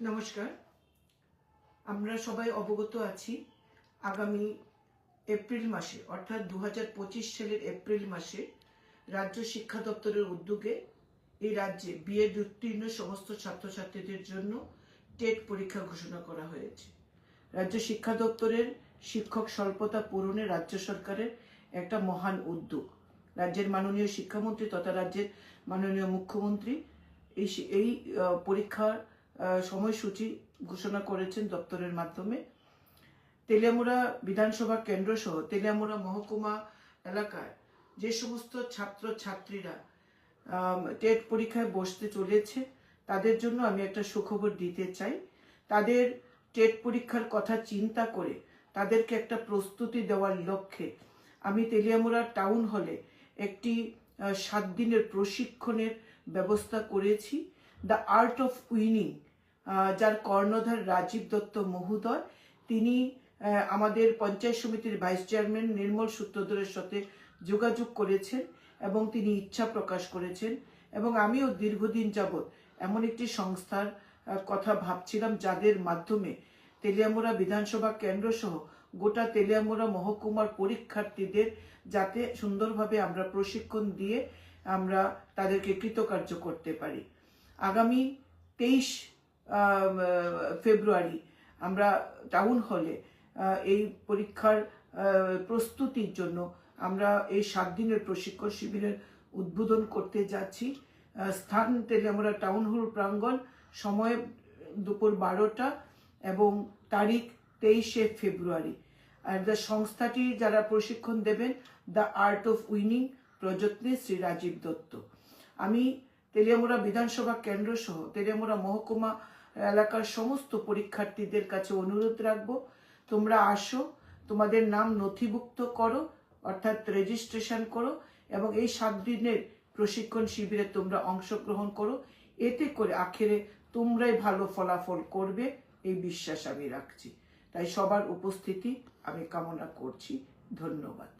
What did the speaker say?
নমস্কার। আমরা সবাই অবগত আছি আগামী এপ্রিল মাসে, অর্থাৎ দু হাজার পঁচিশ সালের এপ্রিল মাসে রাজ্য শিক্ষা দপ্তরের উদ্যোগে এই রাজ্যে বিএড উত্তীর্ণ সমস্ত ছাত্রছাত্রীদের জন্য টেট পরীক্ষা ঘোষণা করা হয়েছে। রাজ্য শিক্ষা দপ্তরের শিক্ষক স্বল্পতা পূরণে রাজ্য সরকারের একটা মহান উদ্যোগ। রাজ্যের মাননীয় শিক্ষামন্ত্রী তথা রাজ্যের মাননীয় মুখ্যমন্ত্রী এই এই পরীক্ষার সময়সূচি ঘোষণা করেছেন দপ্তরের মাধ্যমে। তেলিয়ামুড়া বিধানসভা কেন্দ্র সহ তেলিয়ামুড়া মহকুমা এলাকায় যে সমস্ত ছাত্র ছাত্রীরা টেট পরীক্ষায় বসতে চলেছে, তাদের জন্য আমি একটা সুখবর দিতে চাই। তাদের টেট পরীক্ষার কথা চিন্তা করে তাদেরকে একটা প্রস্তুতি দেওয়ার লক্ষ্যে আমি তেলিয়ামুড়া টাউন হলে একটি সাত দিনের প্রশিক্ষণের ব্যবস্থা করেছি। দ্য আর্ট অফ উইনিং যার কর্ণধার রাজীব দত্ত মহোদয়, তিনি আমাদের পঞ্চায়েত সমিতির ভাইস চেয়ারম্যান নির্মল সূত্রধরের সাথে যোগাযোগ করেছেন এবং তিনি ইচ্ছা প্রকাশ করেছেন। এবং আমিও দীর্ঘদিন যাবৎ এমন একটি সংস্থার কথা ভাবছিলাম যাদের মাধ্যমে তেলিয়ামুড়া বিধানসভা কেন্দ্র সহ গোটা তেলিয়ামুড়া মহকুমার পরীক্ষার্থীদের যাতে সুন্দরভাবে আমরা প্রশিক্ষণ দিয়ে আমরা তাদেরকে কৃতকার্য করতে পারি। আগামী তেইশ ফেব্রুয়ারি, আমরা টাউন হলে এই পরীক্ষার প্রস্তুতির জন্য আমরা এই সাত দিনের প্রশিক্ষণ শিবিরের উদ্বোধন করতে যাচ্ছি। স্থান তেলিয়ামুড়া টাউন হল প্রাঙ্গণ, সময় দুপুর বারোটা এবং তারিখ তেইশে ফেব্রুয়ারি। আর দ্য সংস্থাটি যারা প্রশিক্ষণ দেবেন দ্য আর্ট অফ উইনিং প্রযত্নে শ্রী রাজীব দত্ত। আমি তেলিয়ামুড়া বিধানসভা কেন্দ্র সহ তেলিয়ামুড়া মহকুমা এলাকার সমস্ত পরীক্ষার্থীদের কাছে অনুরোধ রাখব, তোমরা আসো, তোমাদের নাম নথিভুক্ত করো, অর্থাৎ রেজিস্ট্রেশন করো, এবং এই সাত দিনের প্রশিক্ষণ শিবিরে তোমরা অংশগ্রহণ করো। এতে করে আখেরে তোমরাই ভালো ফলাফল করবে, এই বিশ্বাস আমি রাখছি। তাই সবার উপস্থিতি আমি কামনা করছি। ধন্যবাদ।